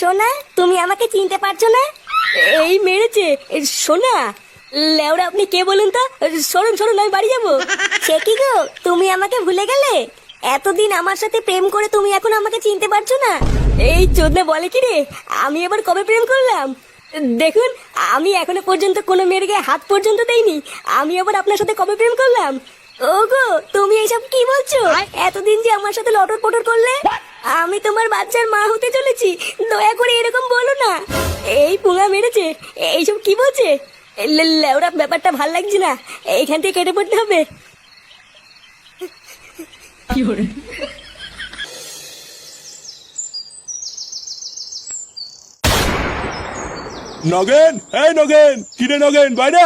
সোনা তুমি আমাকে চিনতে পারছ না? এই মেরেছে সোনা লেওরা আপনি কে বলুন তো? সরুন সরুন আমি বাড়ি যাব। সে কি গো তুমি আমাকে ভুলে গেলে? এতদিন আমার সাথে প্রেম করে তুমি এখন আমাকে চিনতে পারছ না? এই চোদনা বলে কি রে? আমি এবার কবে প্রেম করলাম? দেখুন আমি এখনও পর্যন্ত কোনো মেয়ের গায়ে হাত পর্যন্ত দেইনি। আমি আবার আপনার সাথে কবে প্রেম করলাম? ওগো তুমি এইসব কি বলছো? এতদিন যে আমার সাথে লটর পটর করলে আমি তোমার বাচ্চার মা হতে চলেছি। দয়া করে এরকম বলো না। এই পুঙা মেরেছে। এইসব কি বলছে? লেওরা ব্যাপারটা ভালো লাগছে না। এইখান থেকে কেটে পড়তে হবে। নগেন এই নগেন কিরে নগেন বাইরে।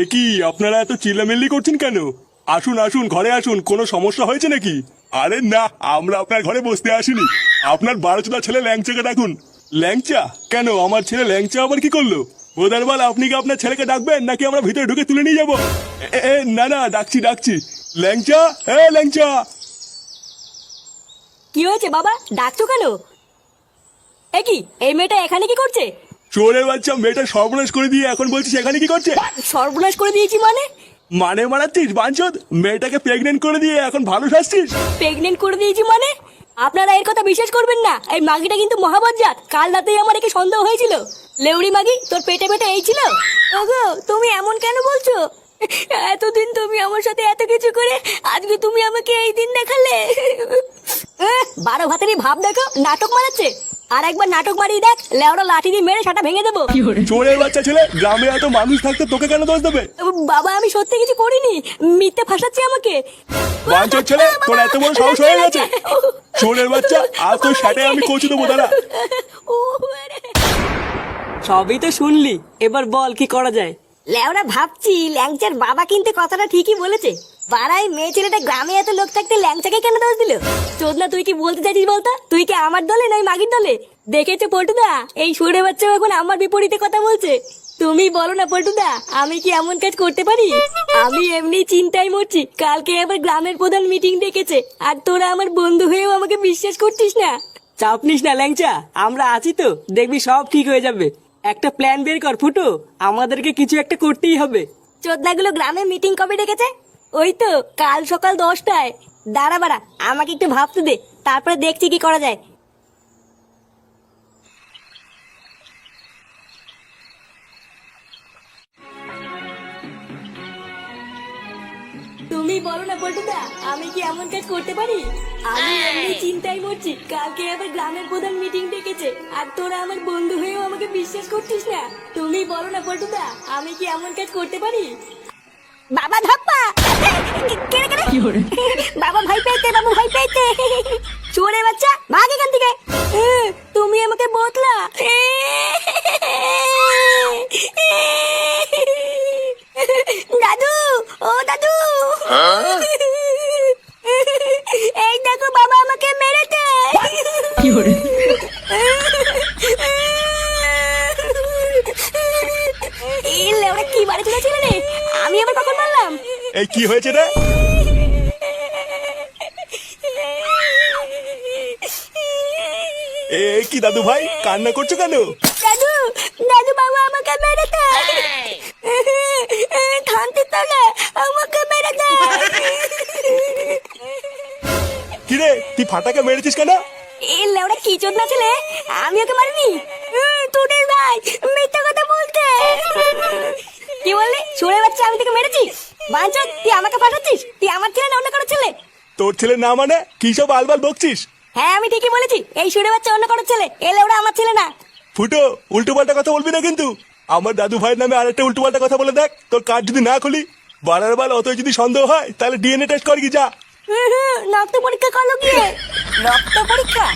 এ কি আপনারা এত চিল্লামিল্লি করছেন কেন? আসুন আসুন ঘরে আসুন কোনো সমস্যা হয়েছে নাকি? আরে না আমরা আপনার ঘরে বসতে আসিনি। আপনার বারোচোদা ছেলে ল্যাংচাকে ডাকুন। ল্যাংচা? কেন আমার ছেলে ল্যাংচা আবার কি করল? বোধারবাল আপনি কি আপনার ছেলেকে ডাকবেন নাকি আমরা ভিতরে ঢুকে তুলে নিয়ে যাব? এ, না না ডাকছি ডাকছি। ল্যাংচা? এ ল্যাংচা! কি হয়েছে বাবা? ডাকছো কেন? এ কি এই মেয়েটা এখানে কি করছে? চোরের বাচ্চা মেয়েটা সর্বনাশ করে দিয়ে এখন বলছিস এখানে কি করছে? সর্বনাশ করে দিয়েছি মানে? মানে মারাচ্ছিস বাঞ্চদ? মেয়েটাকে প্রেগনেন্ট করে দিয়ে এখন ভালো শাসছিস প্রেগনেন্ট করে দিয়েছি মানে? আপনারা এর কথা বিশ্বাস করবেন না। এই মাগিটা কিন্তু মহাবজ্জাত। কাল রাতেই আমার একে সন্দেহ হয়েছিল। লেউড়ি মাগি তোর পেটে পেটে এই ছিল? ওগো তুমি এমন কেন বলছো? এতদিন তুমি আমার সাথে এত কিছু করে আজকে তুমি আমাকে এই দিন দেখালে? বারো ভাতেরই ভাব দেখো নাটক মারাচ্ছে। আর একবার নাটক মারিয়ে দেখ লেওড়া লাঠি দিয়ে মেরে সেটা ভেঙে দেবো। চোরের বাচ্চা ছেলে গ্রামে এত মানুষ থাকতে তোকে কেন দোষ দেবে? বাবা আমি সত্যি কিছু করিনি। মিথ্যে ফাঁসাচ্ছে আমাকে। বাঞ্চর ছেলে তোর এত বড় সাহস হয়ে গেছে? চোরের বাচ্চা আর তোর সাথে আমি কচু দেবো দাঁড়া সবই তো শুনলি এবার বল কি করা যায়? লেওরা ভাবছি ল্যাংচার বাবা কিন্তু কথাটা ঠিকই বলেছে। পাড়ায় মেয়ে ছেলেটা গ্রামে এত লোক থাকতে ল্যাংচাকে কেন দোষ দিল? চোদনা তুই কি বলতে চাইছিস বলতো? তুই কি আমার দলে নাই মাগির দলে? দেখেছ পল্টুদা? এই সুরে বাচ্চা এখন আমার বিপরীতে কথা বলছে। তুমি বলো না পল্টুদা আমি কি এমন কাজ করতে পারি? আমি এমনি চিন্তায় মরছি। কালকে আবার গ্রামের প্রধান মিটিং ডেকেছে। আর তোরা আমার বন্ধু হয়েও আমাকে বিশ্বাস করছিস না। চাপ নিস না ল্যাংচা। আমরা আছি তো। দেখবি সব ঠিক হয়ে যাবে। একটা প্ল্যান বের কর ফুটো। আমাদেরকে কিছু একটা করতেই হবে। চোদনাগুলো গ্রামে মিটিং কবে ডেকেছে? ওই তো কাল সকাল দশটায়। দাঁড়া বাড়া আমাকে একটু ভাবতে দে তারপরে দেখছি কি করা যায়। তুমি বলো না পল্টুদা আমি কি এমন কাজ করতে পারি? আমি এমনি চিন্তায় মরছি কালকে আবার গ্রামের প্রধান মিটিং ডেকেছে আর তোরা আমার বন্ধু হয়েও আমাকে বিশ্বাস করছিস না। তুমি বলো না পল্টুদা আমি কি এমন কাজ করতে পারি? বাবা ধাপ্পা। কেড়ে কেড়ে। বাবা ভাই পেয়েছে বাবু ভাই পেয়েছে। চোরে বাচ্চা ভাগ এখান থেকে। তুমি আমাকে বোতলা দাদু ও দাদু এই দেখো বাবা আমাকে মেরেছে এই লেওড়া কি বাড়ি চলেছিল রে আমি আবার কখন মারলাম এই কি হয়েছে রে? এ কি দাদু ভাই কান্না করছ কেন? দাদু দাদু বাবা আমাকে মেরেছে। থানতে তলে আমাকে মেরেছে। কিরে তুই ফাটাকে মেরেছিস কেন? এই লেওড়া কি চোদনা ছেলে? আমি ওকে মারিনি? তোদের ভাই মিথ্যা কথা বলতে কি বললি সুরে বাচ্চা আমি তোকে তুই আমাকে তুই আমার ছেলে না অন্য কারও ছেলে? তোর ছেলে না মানে? কি সব আলবাল বকছিস? হ্যাঁ আমি ঠিকই বলেছি। এই সুরে বাচ্চা অন্য কারও ছেলে। এ লেওড়া আমার ছেলে না। ফুটো উল্টো পাল্টা কথা বলবি না কিন্তু। আমার দাদু ভাইয়ের নামে আরেকটা উল্টো পাল্টা কথা বলে দেখ। তোর কার্ড যদি না খুলি বাড়ার বাল অত যদি সন্দেহ হয় তাহলে ডিএনএ টেস্ট কর কি যা। রক্ত পরীক্ষা করল গিয়ে। রক্ত পরীক্ষা?